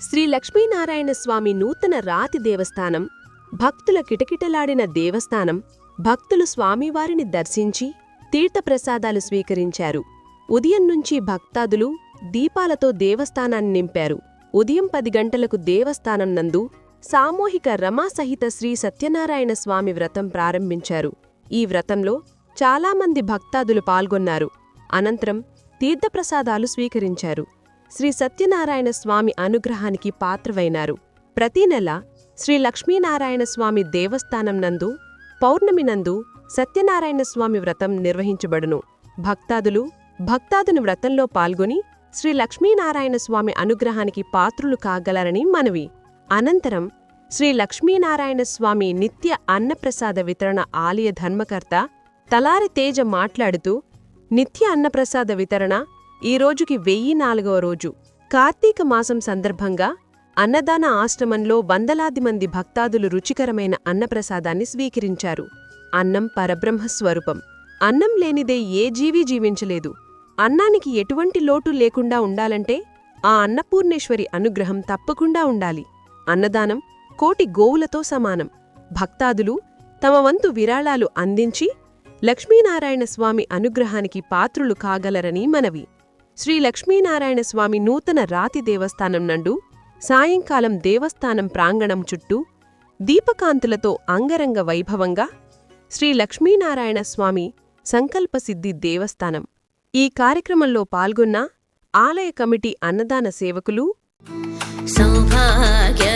శ్రీ లక్ష్మీనారాయణ స్వామి నూతన రాతి దేవస్థానం భక్తుల కిటకిటలాడిన దేవస్థానం భక్తులు స్వామివారిని దర్శించి తీర్థప్రసాదాలు స్వీకరించారు. ఉదయం నుంచి భక్తాదులు దీపాలతో దేవస్థానాన్ని నింపారు. ఉదయం పది గంటలకు దేవస్థానం నందు సామూహిక రమాసహిత శ్రీ సత్యనారాయణ స్వామి వ్రతం ప్రారంభించారు. ఈ వ్రతంలో చాలామంది భక్తాదులు పాల్గొన్నారు. అనంతరం తీర్థప్రసాదాలు స్వీకరించారు. శ్రీ సత్యనారాయణ స్వామి అనుగ్రహానికి పాత్రవైనారు. ప్రతి నెల శ్రీ లక్ష్మీనారాయణ స్వామి దేవస్థానం నందు పౌర్ణమి నందు సత్యనారాయణ స్వామి వ్రతం నిర్వహించబడును. భక్తాదులు భక్తాదుని వ్రతంలో పాల్గొని శ్రీ లక్ష్మీనారాయణ స్వామి అనుగ్రహానికి పాత్రులు కాగలరని మనవి. అనంతరం శ్రీ లక్ష్మీనారాయణ స్వామి నిత్య అన్నప్రసాద వితరణ ఆలయ ధర్మకర్త తలారి తేజ మాట్లాడుతూ నిత్య అన్నప్రసాద వితరణ ఈ రోజుకి వెయ్యి నాలుగవ రోజు. కార్తీక మాసం సందర్భంగా అన్నదాన ఆశ్రమంలో వందలాది మంది భక్తాదులు రుచికరమైన అన్నప్రసాదాన్ని స్వీకరించారు. అన్నం పరబ్రహ్మ స్వరూపం అన్నం లేనిదే ఏ జీవి జీవించలేదు. అన్నానికి ఎటువంటి లోటు లేకుండా ఉండాలంటే ఆ అన్నపూర్ణేశ్వరి అనుగ్రహం తప్పకుండా ఉండాలి. అన్నదానం కోటి గోవులతో సమానం. భక్తాదులు తమ వంతు విరాళాలు అందించి లక్ష్మీనారాయణ స్వామి అనుగ్రహానికి పాత్రులు కాగలరని మనవి. శ్రీ లక్ష్మీనారాయణ స్వామి నూతన రాతి దేవస్థానం నండు సాయంకాలం దేవస్థానం ప్రాంగణం చుట్టూ దీపకాంతులతో అంగరంగ వైభవంగా శ్రీ లక్ష్మీనారాయణ స్వామి సంకల్పసిద్ధి దేవస్థానం. ఈ కార్యక్రమంలో పాల్గొన్న ఆలయ కమిటీ అన్నదాన సేవకులు సౌభాగ్య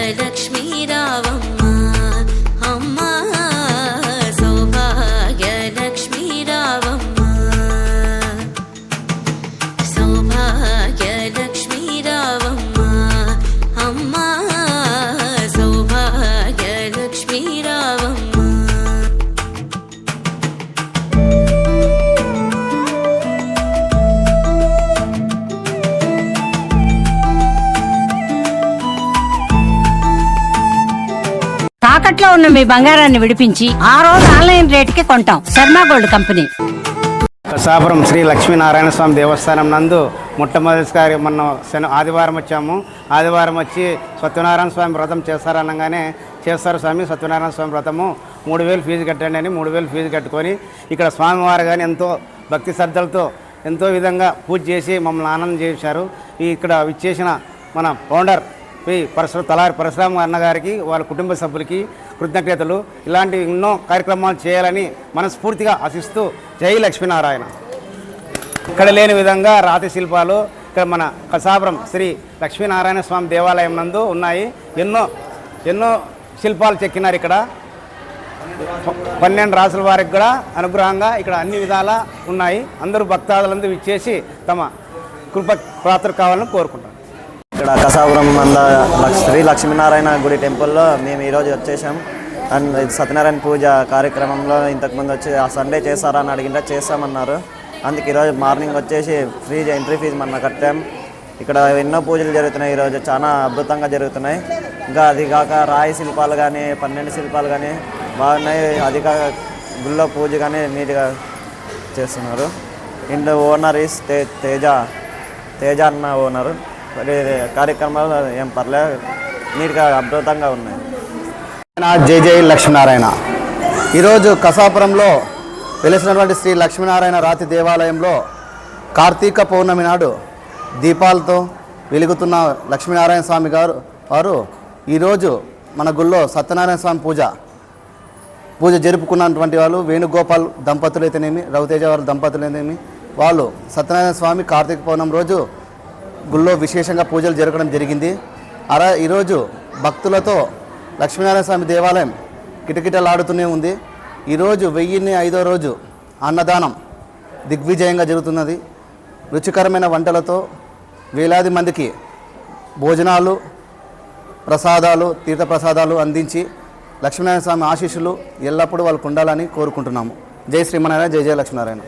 ఇంట్లో ఉన్న మీ బంగారాన్ని విడిపించి ఆ రోజు ఆన్లైన్ రేటుకి కొంటాం. Sharma gold company. Kasapuram Shri Lakshminarayana స్వామి దేవస్థానం నందు మొట్టమొదటిసారి మొన్న శని ఆదివారం వచ్చాము. ఆదివారం వచ్చి సత్యనారాయణ స్వామి వ్రతం చేస్తారనగానే చేస్తారు స్వామి సత్యనారాయణ స్వామి వ్రతము. మూడు వేలు ఫీజు కట్టండి అని మూడు వేలు ఫీజు కట్టుకొని ఇక్కడ స్వామివారు కానీ ఎంతో భక్తి శ్రద్ధలతో ఎంతో విధంగా పూజ చేసి మమ్మల్ని ఆనందం చేశారు. ఇక్కడ విచ్చేసిన మన ఫౌండర్ పి పరశుర తలారి పరశురామ అన్నగారికి వాళ్ళ కుటుంబ సభ్యులకి కృతజ్ఞతలు. ఇలాంటి ఎన్నో కార్యక్రమాలు చేయాలని మనస్ఫూర్తిగా ఆశిస్తూ జై లక్ష్మీనారాయణ. ఇక్కడ లేని విధంగా రాతి శిల్పాలు ఇక్కడ మన కసాపురం శ్రీ లక్ష్మీనారాయణ స్వామి దేవాలయం నందు ఉన్నాయి. ఎన్నో ఎన్నో శిల్పాలు చెక్కినారు ఇక్కడ. పన్నెండు రాసుల వారికి కూడా అనుగ్రహంగా ఇక్కడ అన్ని విధాలా ఉన్నాయి. అందరూ భక్తాదులందరూ ఇచ్చేసి తమ కృప పాత్ర కావాలని కోరుకుంటారు ఇక్కడ కసాపురం మంద లక్ష్- శ్రీ లక్ష్మీనారాయణ గుడి టెంపుల్లో మేము ఈరోజు వచ్చేసాం. అండ్ సత్యనారాయణ పూజ కార్యక్రమంలో ఇంతకుముందు వచ్చి ఆ సండే చేస్తారా అని అడిగింటే చేస్తామన్నారు అందుకే ఈరోజు మార్నింగ్ వచ్చేసి ఫ్రీ ఎంట్రీ ఫీజు మొన్న కట్టాం. ఇక్కడ ఎన్నో పూజలు జరుగుతున్నాయి. ఈరోజు చాలా అద్భుతంగా జరుగుతున్నాయి. ఇంకా అది కాక రాయి శిల్పాలు కానీ పన్నెండు శిల్పాలు కానీ బాగున్నాయి. అది కాక గుళ్ళో పూజ కానీ నీట్గా చేస్తున్నారు. ఇండ్ ఓనర్ ఈస్ తే తేజ తేజ అన్న ఓనరు. కార్యక్రమాలు ఏం పర్లేదు. నీట్గా అద్భుతంగా ఉన్నాయి. జై జై లక్ష్మీనారాయణ. ఈరోజు కసాపురంలో వెలిసినటువంటి శ్రీ లక్ష్మీనారాయణ రాతి దేవాలయంలో కార్తీక పౌర్ణమి నాడు దీపాలతో వెలుగుతున్న లక్ష్మీనారాయణ స్వామి గారు వారు ఈరోజు మన గుళ్ళో సత్యనారాయణ స్వామి పూజ. పూజ జరుపుకున్నటువంటి వాళ్ళు వేణుగోపాల్ దంపతులు అయితేనేమి రవితేజ వారి దంపతులు అయితేనేమి వాళ్ళు సత్యనారాయణ స్వామి కార్తీక పౌర్ణమి రోజు గుళ్ళో విశేషంగా పూజలు జరగడం జరిగింది. అలా ఈరోజు భక్తులతో లక్ష్మీనారాయణ స్వామి దేవాలయం కిటకిటలాడుతూనే ఉంది. ఈరోజు వెయ్యిన్ని ఐదో రోజు అన్నదానం దిగ్విజయంగా జరుగుతున్నది. రుచికరమైన వంటలతో వేలాది మందికి భోజనాలు ప్రసాదాలు తీర్థ ప్రసాదాలు అందించి లక్ష్మీనారాయణ స్వామి ఆశీస్సులు ఎల్లప్పుడూ వాళ్ళకు ఉండాలని కోరుకుంటున్నాము. జై శ్రీమనారాయణ జై జయ లక్ష్మీనారాయణ.